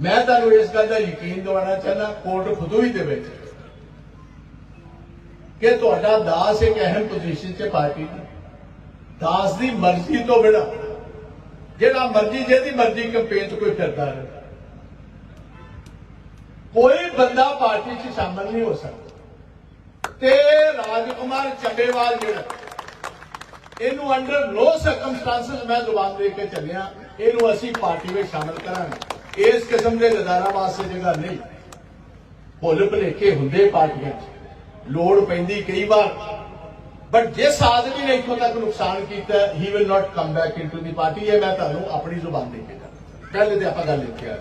ਮੈਂ ਤੁਹਾਨੂੰ ਇਸ ਗੱਲ ਦਾ ਯਕੀਨ ਦਿਵਾਉਣਾ ਚਾਹੁੰਦਾ, ਕੋਰਟ ਫਦੂਈ ਦੇ ਵਿੱਚ ਕਿ ਤੁਹਾਡਾ ਦਾਸ ਇੱਕ ਅਹਿਮ ਪੋਜੀਸ਼ਨ 'ਚ ਪਾਰਟੀ ਦੀ ਦਾਸ ਦੀ ਮਰਜ਼ੀ ਤੋਂ ਬਿਨਾਂ, ਜਿਹੜਾ ਮਰਜ਼ੀ ਜਿਹਦੀ ਮਰਜ਼ੀ ਕੰਪੇਨ 'ਚ ਕੋਈ ਫਿਰਦਾ ਰਹੇ। ਕੋਈ ਬੰਦਾ ਪਾਰਟੀ 'ਚ ਸ਼ਾਮਲ ਨਹੀਂ ਹੋ ਸਕਦਾ। ਤੇ ਰਾਜਕੁਮਾਰ ਚੱਬੇਵਾਲ ਜਿਹੜਾ, ਇਹਨੂੰ ਅੰਡਰ ਨੋ ਸਰਕਮਸਟੈਂਸਸ ਮੈਂ ਜ਼ੁਬਾਨ ਦੇ ਕੇ ਚੱਲਿਆ, ਇਹਨੂੰ ਅਸੀਂ ਪਾਰਟੀ ਵਿੱਚ ਸ਼ਾਮਲ ਕਰਾਂਗੇ। ਇਸ ਕਿਸਮ ਦੇ ਗਦਾਰਾਂ ਵਾਸਤੇ ਜਗ੍ਹਾ ਨਹੀਂ। ਭੁੱਲ ਭੁਲੇਖੇ ਹੁੰਦੇ ਪਾਰਟੀਆਂ 'ਚ। ਲੋੜ ਪੈਂਦੀ ਕਈ ਵਾਰ। ਬਟ ਜਿਸ ਆਦਮੀ ਨੇ ਇੱਥੋਂ ਤੱਕ ਨੁਕਸਾਨ ਕੀਤਾ he will not come back into the party ਇਹ ਮੈਂ ਤੁਹਾਨੂੰ ਆਪਣੀ ਜ਼ੁਬਾਨ ਦੇ ਕੇ ਕਹਿੰਦਾ ਪਹਿਲੇ ਤੇ ਆਪਾਂ ਗੱਲ ਇੱਥੇ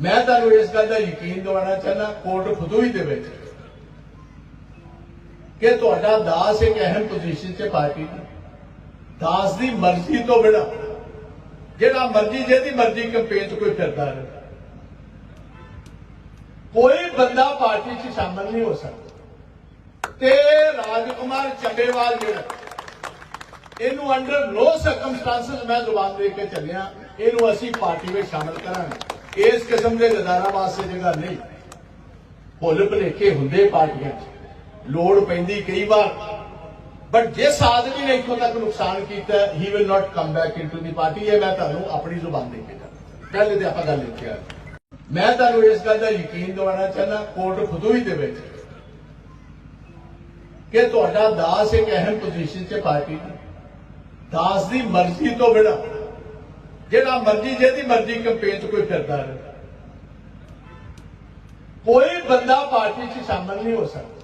ਮੈਂ ਤੁਹਾਨੂੰ ਇਸ ਗੱਲ ਦਾ ਯਕੀਨ ਦਿਵਾਉਣਾ ਚਾਹੁੰਦਾ, ਕੋਰਟ ਫਦੂਈ ਦੇ ਵਿੱਚ ਕਿ ਤੁਹਾਡਾ ਦਾਸ ਇੱਕ ਅਹਿਮ ਪੋਜੀਸ਼ਨ 'ਚ ਪਾਰਟੀ ਦਾਸ ਦੀ ਮਰਜ਼ੀ ਤੋਂ ਬਿਨਾਂ ਜਿਹੜਾ ਮਰਜ਼ੀ ਜਿਹਦੀ ਮਰਜ਼ੀ ਕੰਪੇਨ 'ਚ ਕੋਈ ਫਿਰਦਾ ਰਹੇ। ਕੋਈ ਬੰਦਾ ਪਾਰਟੀ 'ਚ ਸ਼ਾਮਲ ਨਹੀਂ ਹੋ ਸਕਦਾ। ਤੇ ਰਾਜਕੁਮਾਰ ਚੱਬੇਵਾਲ ਜਿਹੜਾ, ਇਹਨੂੰ ਅੰਡਰ ਨੋ ਸਰਕਮਸਟੈਂਸਸ ਮੈਂ ਜ਼ੁਬਾਨ ਦੇ ਕੇ ਚੱਲਿਆ, ਇਹਨੂੰ ਅਸੀਂ ਪਾਰਟੀ ਵਿੱਚ ਸ਼ਾਮਲ ਕਰਾਂਗੇ। ਇਸ ਕਿਸਮ ਦੇ ਗਦਾਰਾਂ ਵਾਸਤੇ ਜਗ੍ਹਾ ਨਹੀਂ। ਭੁੱਲ ਭੁਲੇਖੇ ਹੁੰਦੇ ਪਾਰਟੀਆਂ 'ਚ। ਲੋੜ ਪੈਂਦੀ ਕਈ ਵਾਰ ਬਟ ਜਿਸ ਆਦਮੀ ਨੇ ਇੱਥੋਂ ਤੱਕ ਨੁਕਸਾਨ ਕੀਤਾ he will not come back into the party ਇਹ ਮੈਂ ਤੁਹਾਨੂੰ ਆਪਣੀ ਜ਼ੁਬਾਨ ਦੇ ਕੇ ਕਹਿੰਦਾ ਪਹਿਲੇ ਤੇ ਆਪਾਂ ਗੱਲ ਇੱਥੇ ਆ ਮੈਂ ਤੁਹਾਨੂੰ ਇਸ ਗੱਲ ਦਾ ਯਕੀਨ ਦਿਵਾਉਣਾ ਚਾਹੁੰਦਾ, ਕੋਰਟ ਫਦੂਈ ਦੇ ਵਿੱਚ ਕਿ ਤੁਹਾਡਾ ਦਾਸ ਇੱਕ ਅਹਿਮ ਪੋਜੀਸ਼ਨ 'ਚ ਪਾਰਟੀ ਦੀ ਦਾਸ ਦੀ ਮਰਜ਼ੀ ਤੋਂ ਬਿਨਾਂ, ਜਿਹੜਾ ਮਰਜ਼ੀ, ਜਿਹਦੀ ਮਰਜ਼ੀ ਕੰਪੇਨ 'ਚ ਕੋਈ ਫਿਰਦਾ ਰਹੇ। ਕੋਈ ਬੰਦਾ ਪਾਰਟੀ 'ਚ ਸ਼ਾਮਲ ਨਹੀਂ ਹੋ ਸਕਦਾ।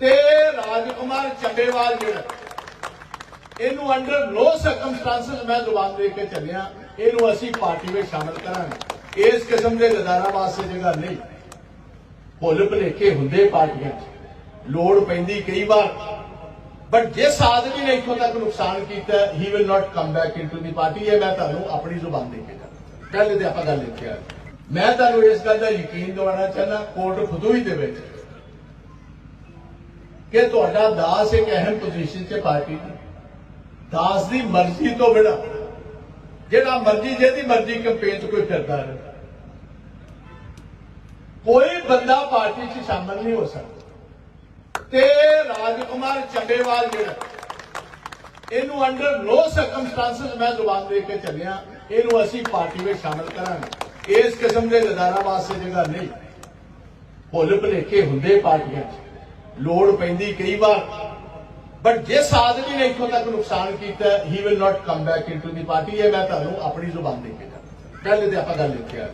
ਤੇ ਰਾਜਕੁਮਾਰ ਚੱਬੇਵਾਲ ਜਿਹੜਾ ਇਹਨੂੰ ਅੰਡਰ ਨੋ ਸਰਕਮਸਟੈਂਸਸ ਮੈਂ ਜ਼ੁਬਾਨ ਦੇ ਕੇ ਚੱਲਿਆ। ਇਹਨੂੰ ਅਸੀਂ ਪਾਰਟੀ ਵਿੱਚ ਸ਼ਾਮਲ ਕਰਾਂਗੇ। ਇਸ ਕਿਸਮ ਦੇ ਗਦਾਰਾਂ ਵਾਸਤੇ ਜਗ੍ਹਾ ਨਹੀਂ। ਭੁੱਲ ਭੁਲੇਖੇ ਹੁੰਦੇ ਪਾਰਟੀਆਂ 'ਚ। ਲੋੜ ਪੈਂਦੀ ਕਈ ਵਾਰ। ਬਟ ਜਿਸ ਆਦਮੀ ਨੇ ਇੱਥੋਂ ਤੱਕ ਨੁਕਸਾਨ ਕੀਤਾ he will not come back into the party ਇਹ ਮੈਂ ਤੁਹਾਨੂੰ ਆਪਣੀ ਜ਼ੁਬਾਨ ਦੇ ਕੇ ਕਹਿੰਦਾ ਤੇ ਆਪਾਂ ਗੱਲ ਇੱਥੇ ਮੈਂ ਤੁਹਾਨੂੰ ਇਸ ਗੱਲ ਦਾ ਯਕੀਨ ਦਿਵਾਉਣਾ ਚਾਹੁੰਦਾ, ਕੋਰਟ ਫਦੂਈ ਦੇ ਵਿੱਚ ਕਿ ਤੁਹਾਡਾ ਦਾਸ ਇੱਕ ਅਹਿਮ ਪੋਜੀਸ਼ਨ 'ਚ ਪਾਰਟੀ ਦੀ। ਦਾਸ ਦੀ ਮਰਜ਼ੀ ਤੋਂ ਬਿਨਾਂ, ਜਿਹੜਾ ਮਰਜ਼ੀ, ਜਿਹਦੀ ਮਰਜ਼ੀ ਕੰਪੇਨ 'ਚ ਕੋਈ ਫਿਰਦਾ ਰਹੇ। ਕੋਈ ਬੰਦਾ ਪਾਰਟੀ 'ਚ ਸ਼ਾਮਲ ਨਹੀਂ ਹੋ ਸਕਦਾ। ਤੇ ਰਾਜਕੁਮਾਰ ਚੱਬੇਵਾਲ ਜਿਹੜਾ, ਇਹਨੂੰ ਅੰਡਰ ਨੋ ਸਰਕਮਸਟੈਂਸਸ ਮੈਂ ਜ਼ੁਬਾਨ ਦੇ ਕੇ ਚੱਲਿਆ, ਇਹਨੂੰ ਅਸੀਂ ਪਾਰਟੀ ਵਿੱਚ ਸ਼ਾਮਲ ਕਰਾਂਗੇ। ਇਸ ਕਿਸਮ ਦੇ ਗਦਾਰਾਂ ਵਾਸਤੇ ਜਗ੍ਹਾ ਨਹੀਂ। ਭੁੱਲ ਭੁਲੇਖੇ ਹੁੰਦੇ ਪਾਰਟੀਆਂ 'ਚ। ਲੋੜ ਪੈਂਦੀ ਕਈ ਵਾਰ। ਬਟ ਜਿਸ ਆਦਮੀ ਨੇ ਇੱਥੋਂ ਤੱਕ ਨੁਕਸਾਨ ਕੀਤਾ he will not come back into the party ਇਹ ਮੈਂ ਤੁਹਾਨੂੰ ਆਪਣੀ ਜ਼ੁਬਾਨ ਦੇ ਕੇ ਪਹਿਲੇ ਤੇ ਆਪਾਂ ਗੱਲ ਇੱਥੇ ਆ